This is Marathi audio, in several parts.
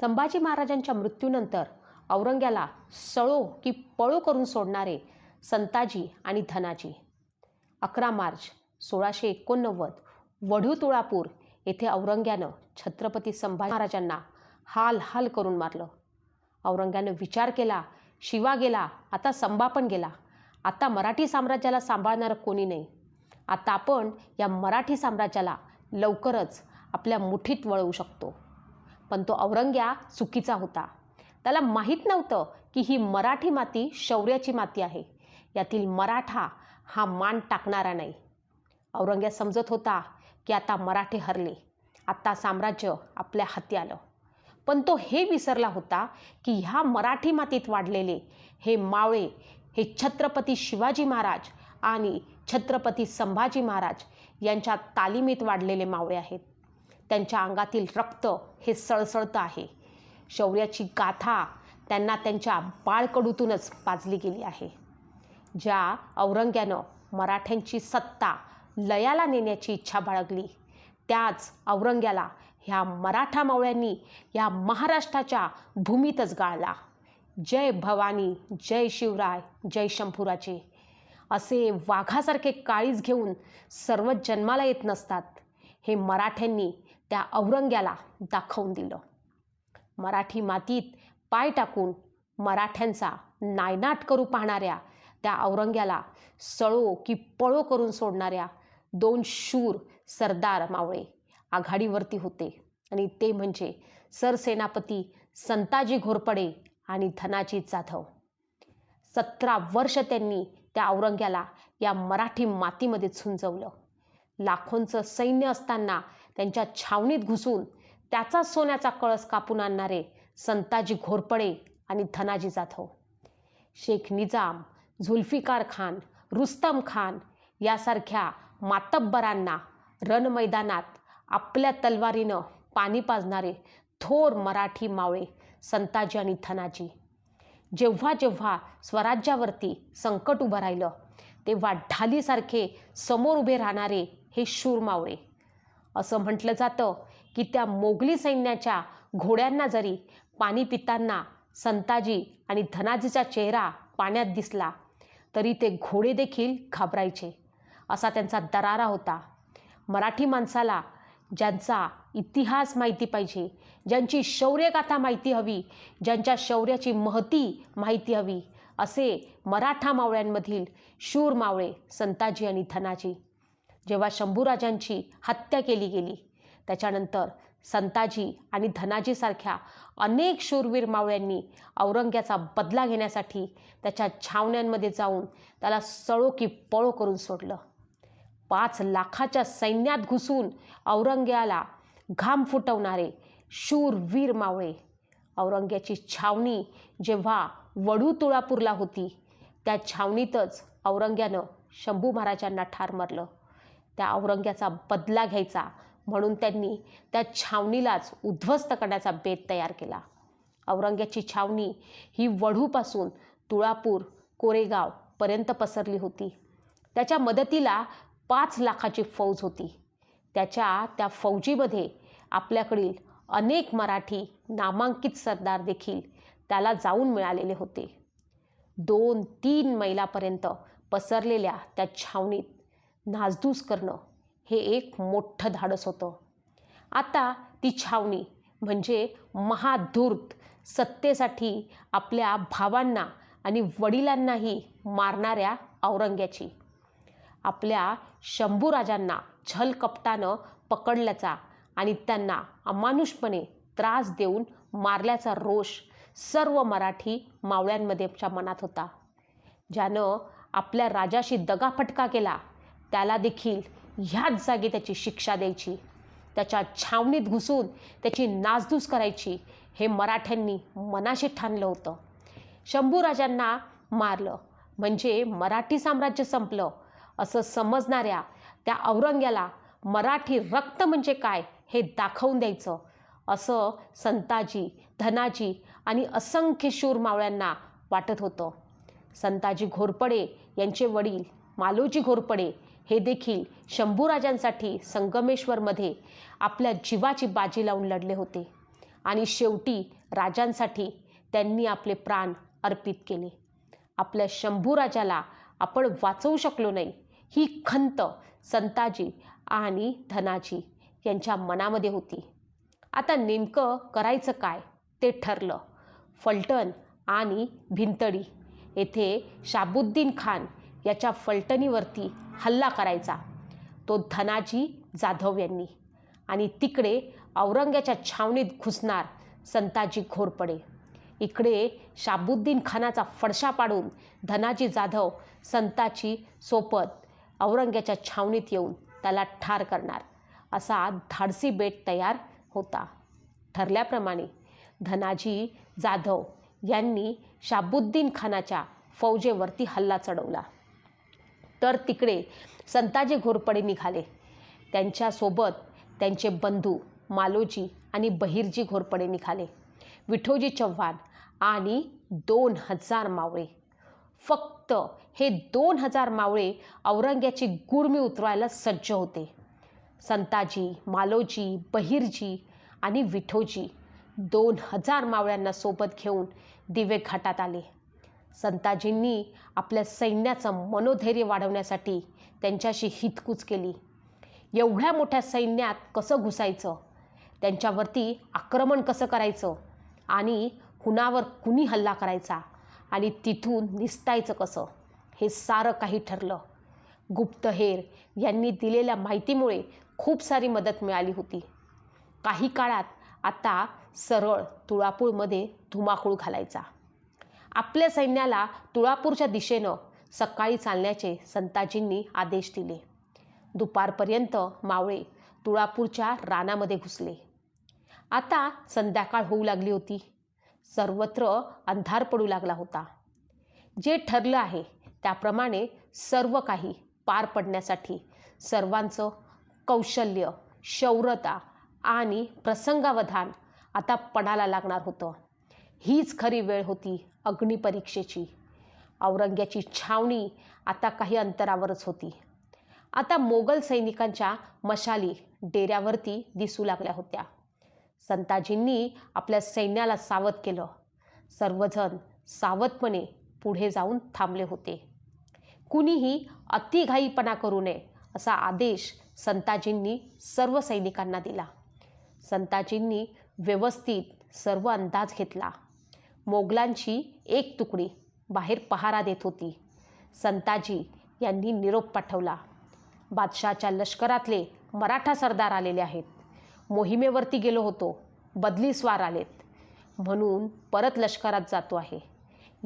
संभाजी महाराजांच्या मृत्यूनंतर औरंग्याला सळो की पळो करून सोडणारे संताजी आणि धनाजी. अकरा मार्च सोळाशे एकोणनव्वद वढू तुळापूर येथे औरंग्यानं छत्रपती संभाजी महाराजांना हाल हाल करून मारलं. औरंग्यानं विचार केला शिवा गेला आता संबा पण गेला. आता मराठी साम्राज्याला सांभाळणारं कोणी नाही. आता आपण या मराठी साम्राज्याला लवकरच आपल्या मुठीत वळवू शकतो. पण तो औरंग्या चुकीचा होता. त्याला माहीत नव्हतं की ही मराठी माती शौर्याची माती आहे. यातील मराठा हा मान टाकणारा नाही. औरंग्या समजत होता की आता मराठे हरले. आत्ता साम्राज्य आपल्या हाती आलं. पण तो हे विसरला होता की ह्या मराठी मातीत वाढलेले हे मावळे हे छत्रपती शिवाजी महाराज आणि छत्रपती संभाजी महाराज यांच्या तालिमीत वाढलेले मावळे आहेत. त्यांच्या अंगातील रक्त हे सळसळतं आहे. शौर्याची गाथा त्यांना त्यांच्या बाळकडूतूनच पाजली गेली आहे. ज्या औरंग्यानं मराठ्यांची सत्ता लयाला नेण्याची इच्छा बाळगली त्याच औरंग्याला ह्या मराठा मावळ्यांनी ह्या महाराष्ट्राच्या भूमीतच गाळला. जय भवानी जय शिवराय जय शंभूराजे. असे वाघासारखे काळीज घेऊन सर्व जन्माला येत नसतात. हे मराठ्यांनी त्या औरंग्याला दाखवून दिलं. मराठी मातीत पाय टाकून मराठ्यांचा नायनाट करू पाहणाऱ्या त्या औरंग्याला सळो की पळो करून सोडणाऱ्या दोन शूर सरदार मावळे आघाडीवरती होते. आणि ते म्हणजे सरसेनापती संताजी घोरपडे आणि धनाजी जाधव. सतरा वर्ष त्यांनी त्या औरंग्याला या मराठी मातीमध्ये झुंजवलं. लाखोंचं सैन्य असताना त्यांच्या छावणीत घुसून त्याचा सोन्याचा कळस कापून आणणारे संताजी घोरपडे आणि धनाजी जाधव. शेख निजाम झुल्फिकार खान रुस्तम खान यासारख्या मातब्बरांना रणमैदानात आपल्या तलवारीनं पाणी पाजणारे थोर मराठी मावळे संताजी आणि धनाजी. जेव्हा जेव्हा स्वराज्यावरती संकट उभं राहिलं तेव्हा ढालीसारखे समोर उभे राहणारे हे शूर मावळे. असं म्हटलं जातं की त्या मोगली सैन्याच्या घोड्यांना जरी पाणी पिताना संताजी आणि धनाजीचा चेहरा पाण्यात दिसला तरी ते घोडे देखील घाबरायचे असा त्यांचा दरारा होता. मराठी माणसाला ज्यांचा इतिहास माहिती पाहिजे ज्यांची शौर्यगाथा माहिती हवी ज्यांच्या शौर्याची महती माहिती हवी असे मराठा मावळ्यांमधील शूर मावळे संताजी आणि धनाजी. जेव्हा शंभूराजांची हत्या केली गेली त्याच्यानंतर संताजी आणि धनाजीसारख्या अनेक शूरवीर मावळ्यांनी औरंग्याचा बदला घेण्यासाठी त्याच्या छावण्यांमध्ये जाऊन त्याला सळो की पळो करून सोडलं. पाच लाखाच्या सैन्यात घुसून औरंग्याला घाम फुटवणारे शूरवीर मावळे औरंग्याची छावणी जेव्हा वडू तुळापूरला होती त्या छावणीतच औरंग्यानं शंभू महाराजांना ठार मारलं. त्या औरंग्याचा बदला घ्यायचा म्हणून त्यांनी त्या छावणीलाच उद्ध्वस्त करण्याचा बेत तयार केला. औरंग्याची छावणी ही वढूपासून तुळापूर कोरेगावपर्यंत पसरली होती. त्याच्या मदतीला पाच लाखाची फौज होती. त्याच्या त्या फौजीमध्ये आपल्याकडील अनेक मराठी नामांकित सरदार देखील त्याला जाऊन मिळालेले होते. दोन तीन मैलापर्यंत पसरलेल्या त्या छावणीत नासधूस करणं हे एक मोठं धाडस होतं. आता ती छावणी म्हणजे महाधूर्त सत्तेसाठी आपल्या भावांना आणि वडिलांनाही मारणाऱ्या औरंग्याची. आपल्या शंभूराजांना छलकपटानं पकडल्याचा आणि त्यांना अमानुषपणे त्रास देऊन मारल्याचा रोष सर्व मराठी मावळ्यांमध्येच्या मनात होता. ज्यानं आपल्या राजाशी दगाफटका केला त्याला देखील ह्याच जागी त्याची शिक्षा द्यायची. त्याच्या छावणीत घुसून त्याची नासधूस करायची हे मराठ्यांनी मनाशी ठाणलं होतं. शंभूराजांना मारलं. म्हणजे मराठी साम्राज्य संपलं. असं समजणाऱ्या त्या औरंग्याला मराठी रक्त म्हणजे काय हे दाखवून द्यायचं. असं संताजी धनाजी आणि असंख्य शूर मावळ्यांना वाटत होतं. संताजी घोरपडे यांचे वडील मालोजी घोरपडे हे देखील शंभूराजांसाठी संगमेश्वरमध्ये आपल्या जीवाची बाजी लावून लढले होते. आणि शेवटी राजांसाठी त्यांनी आपले प्राण अर्पित केले. आपल्या शंभूराजाला आपण वाचवू शकलो नाही. ही खंत संताजी आणि धनाजी यांच्या मनामध्ये होती. आता नेमकं करायचं काय ते ठरलं. फलटण आणि भिंतडी येथे शाबुद्दीन खान याच्या फलटणीवरती हल्ला करायचा तो धनाजी जाधव यांनी. आणि तिकडे औरंग्याच्या छावणीत घुसणार संताजी घोरपडे. इकडे शाबुद्दीन खानाचा फडशा पाडून धनाजी जाधव संताची सोबत औरंग्याच्या छावणीत येऊन त्याला ठार करणार असा धाडसी बेट तयार होता. ठरल्याप्रमाणे धनाजी जाधव यांनी शाबुद्दीन खानाच्या फौजेवरती हल्ला चढवला. तर तिकडे संताजी घोरपडे निघाले. त्यांच्यासोबत त्यांचे बंधू मालोजी आणि बहिरजी घोरपडे निघाले. विठोजी चव्हाण आणि दोन हजार मावळे. फक्त हे दोन हजार मावळे औरंग्याची गुडमी उतरवायला सज्ज होते. संताजी मालोजी बहिरजी आणि विठोजी दोन हजार मावळ्यांना सोबत घेऊन दिवे घाटात आले. संताजींनी आपल्या सैन्याचं मनोधैर्य वाढवण्यासाठी त्यांच्याशी हितकूच केली. एवढ्या मोठ्या सैन्यात कसं घुसायचं? त्यांच्यावरती आक्रमण कसं करायचं? आणि कुणावर कुणी हल्ला करायचा? आणि तिथून निसतायचं कसं? हे सारं काही ठरलं. गुप्तहेर यांनी दिलेल्या माहितीमुळे खूप सारी मदत मिळाली होती. काही काळात आता सरळ तुळापूळमध्ये धुमाकूळ घालायचा. आपल्या सैन्याला तुळापूरच्या दिशेनं सकाळी चालण्याचे संताजींनी आदेश दिले. दुपारपर्यंत मावळे तुळापूरच्या रानामध्ये घुसले. आता संध्याकाळ होऊ लागली होती. सर्वत्र अंधार पडू लागला होता. जे ठरलं आहे त्याप्रमाणे सर्व काही पार पडण्यासाठी सर्वांचं कौशल्य शौर्यता आणि प्रसंगावधान आता पणाला लागणार होतं. हीच खरी वेळ होती अग्निपरीक्षेची औरंग्याची छावणी आता काही अंतरावरच होती. आता मोगल सैनिकांच्या मशाली डेऱ्यावरती दिसू लागल्या होत्या. संताजींनी आपल्या सैन्याला सावध केलं. सर्वजण सावधपणे पुढे जाऊन थांबले होते. कुणीही अतिघाईपणा करू नये असा आदेश संताजींनी सर्व सैनिकांना दिला. संताजींनी व्यवस्थित सर्व अंदाज घेतला. मोगलांची एक तुकडी बाहेर पहारा देत होती. संताजी यांनी निरोप पाठवला. बादशाच्या लष्करातले मराठा सरदार आलेले आहेत. मोहिमेवरती गेलो होतो. बदली स्वार आलेत. म्हणून परत लष्करात जातो आहे.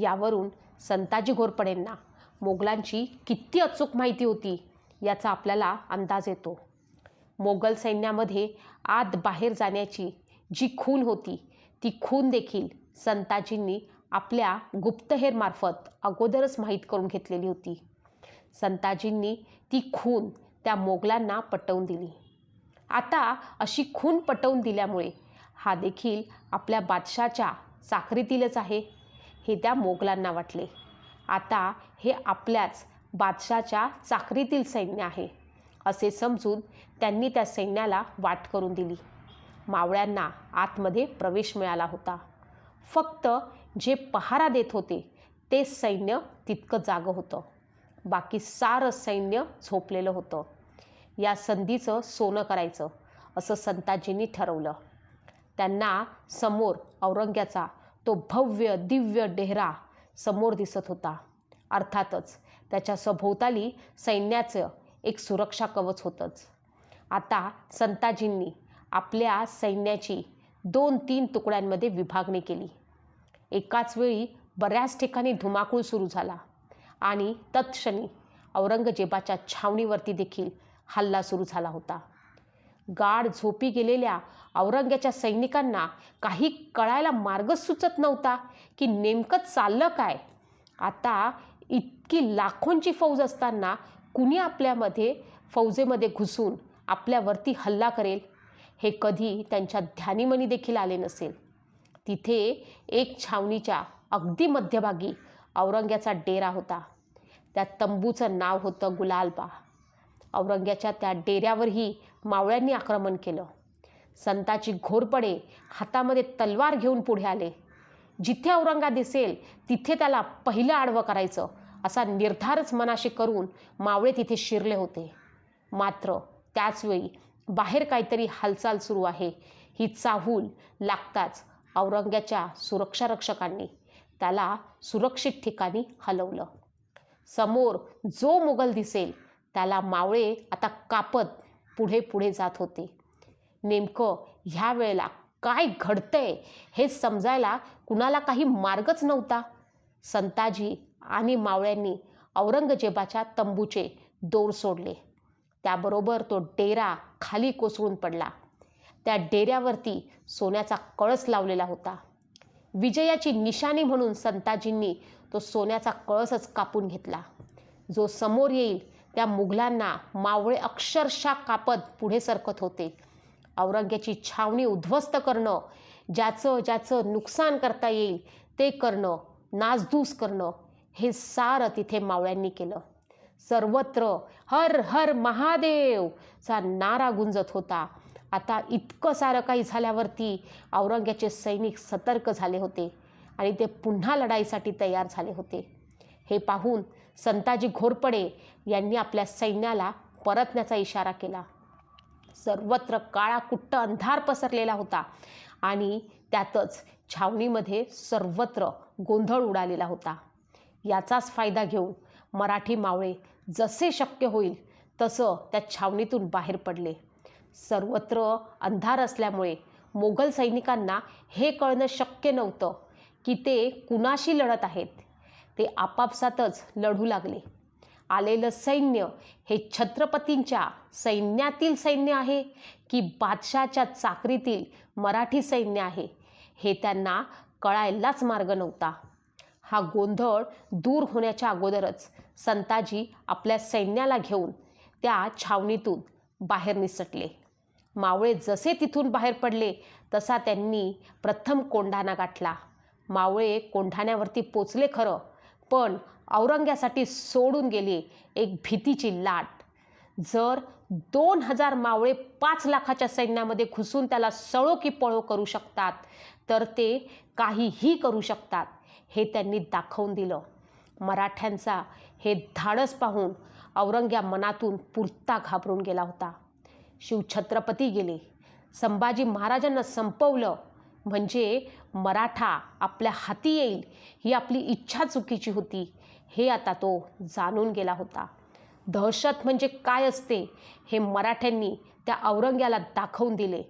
यावरून संताजी घोरपडेंना मोगलांची किती अचूक माहिती होती याचा आपल्याला अंदाज येतो. मोगल सैन्यामध्ये आत बाहेर जाण्याची जी खून होती ती खून देखील संताजींनी आपल्या गुप्तहेरमार्फत अगोदरच माहीत करून घेतलेली होती. संताजींनी ती खून त्या मोगलांना पटवून दिली. आता अशी खून पटवून दिल्यामुळे हा देखील आपल्या बादशाच्या चाकरीतीलच आहे हे त्या मोगलांना वाटले. आता हे आपल्याच बादशाच्या चाकरीतील सैन्य आहे असे समजून त्यांनी त्या सैन्याला वाट करून दिली. मावळ्यांना आतमध्ये प्रवेश मिळाला होता. फक्त जे पहारा देत होते ते सैन्य तितकं जागं होतं. बाकी सारं सैन्य झोपलेलं होतं. या संधीचं सोनं करायचं असं संताजींनी ठरवलं. त्यांना समोर औरंग्याचा तो भव्य दिव्य डेहरा समोर दिसत होता. अर्थातच त्याच्या सभोवताली सैन्याचं एक सुरक्षा कवच होतंच. आता संताजींनी आपल्या सैन्याची दोन तीन तुकड्यांमध्ये विभागणी केली. एकाच वेळी बऱ्याच ठिकाणी धुमाकूळ सुरू झाला आणि तत्क्षणी औरंगजेबाच्या छावणीवरती देखील हल्ला सुरू झाला होता. गाढ झोपी गेलेल्या औरंग्याच्या सैनिकांना काही कळायला मार्गच सुचत नव्हता की नेमकं चाललं काय. आता इतकी लाखोंची फौज असताना कुणी आपल्यामध्ये फौजेमध्ये घुसून आपल्यावरती हल्ला करेल हे कधी त्यांच्या ध्यानीमनी देखील आले नसेल. तिथे एक छावणीच्या अगदी मध्यभागी औरंग्याचा डेरा होता. त्या तंबूचं नाव होतं गुलालबा. औरंग्याच्या त्या डेऱ्यावरही मावळ्यांनी आक्रमण केलं. संताची घोरपडे हातामध्ये तलवार घेऊन पुढे आले. जिथे औरंगा दिसेल तिथे त्याला पहिलं आडवं करायचं असा निर्धारच मनाशी करून मावळे तिथे शिरले होते. मात्र त्याचवेळी बाहेर काहीतरी हालचाल सुरू आहे. ही चाहूल लागताच औरंग्याच्या सुरक्षारक्षकांनी त्याला सुरक्षित ठिकाणी हलवलं. समोर जो मुघल दिसेल त्याला मावळे आता कापत पुढे पुढे जात होते. नेमकं ह्या वेळेला काय घडतंय हे समजायला कुणाला काही मार्गच नव्हता. संताजी आणि मावळ्यांनी औरंगजेबाच्या तंबूचे दोर सोडले. त्याबरोबर तो डेरा खाली कोसळून पडला. त्या डेऱ्यावरती सोन्याचा कळस लावलेला होता. विजयाची निशाणी म्हणून संताजींनी तो सोन्याचा कळसच कापून घेतला. जो समोर येईल त्या मुघलांना मावळे अक्षरशः कापत पुढे सरकत होते. औरंग्याची छावणी उद्ध्वस्त करणं ज्याचं ज्याचं नुकसान करता येईल ते करणं नासधूस करणं हे सारं तिथे मावळ्यांनी केलं. सर्वत्र. हर हर महादेवचा नारा गुंजत होता. आता इतकं सारं काही झाल्यावरती औरंग्याचे सैनिक सतर्क झाले होते आणि ते पुन्हा लढाईसाठी तयार झाले होते. हे पाहून संताजी घोरपडे यांनी आपल्या सैन्याला परतण्याचा इशारा केला. सर्वत्र काळा कुट्ट अंधार पसरलेला होता आणि त्यातच छावणीमध्ये सर्वत्र गोंधळ उडालेला होता. याचाच फायदा घेऊन मराठी मावळे जसे शक्य होईल तसं त्या छावणीतून बाहेर पडले. सर्वत्र अंधार असल्यामुळे मोगल सैनिकांना हे कळणं शक्य नव्हतं की ते कुणाशी लढत आहेत. ते आपापसातच लढू लागले. आलेलं सैन्य हे छत्रपतींच्या सैन्यातील सैन्य आहे की बादशाच्या चाकरीतील मराठी सैन्य आहे हे त्यांना कळायलाच मार्ग नव्हता. हा गोंधळ दूर होण्याच्या अगोदरच संताजी आपल्या सैन्याला घेऊन त्या छावणीतून बाहेर निसटले. मावळे जसे तिथून बाहेर पडले तसा त्यांनी प्रथम कोंढाणा गाठला. मावळे कोंढाण्यावरती पोचले खरं पण औरंग्यासाठी सोडून गेले एक भीतीची लाट. जर दोन हजार मावळे पाच लाखाच्या सैन्यामध्ये घुसून त्याला सळो की पळो करू शकतात तर ते काहीही करू शकतात. हे त्यांनी दाखवून दिलं. मराठ्यांचा हे धाडस पाहून औरंग्या मनातून पुरता घाबरून गेला होता. शिवछत्रपती गेले. संभाजी महाराजांना संपवलं म्हणजे मराठा आपल्या हाती येईल ही आपली इच्छा चुकीची होती हे आता तो जाणून गेला होता. दहशत म्हणजे काय असते हे मराठ्यांनी त्या औरंग्याला दाखवून दिले.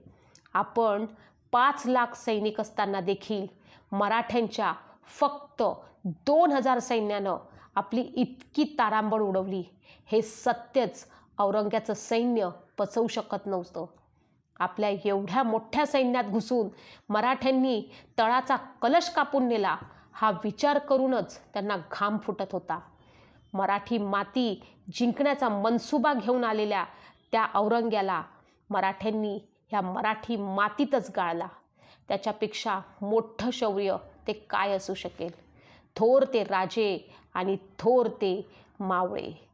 आपण पाच लाख सैनिक असताना देखील मराठ्यांच्या फक्त दोन हजार सैन्यानं आपली इतकी तारांबळ उडवली. हे सत्यच औरंग्याचं सैन्य पचवू शकत नव्हतं. आपल्या एवढ्या मोठ्या सैन्यात घुसून मराठ्यांनी तळाचा कलश कापून नेला हा विचार करूनच त्यांना घाम फुटत होता. मराठी माती जिंकण्याचा मनसुबा घेऊन आलेल्या त्या औरंग्याला मराठ्यांनी ह्या मराठी मातीतच गाळला. त्याच्यापेक्षा मोठं शौर्य ते काय असू शकेल? थोर ते राजे आणि थोर ते मावळे.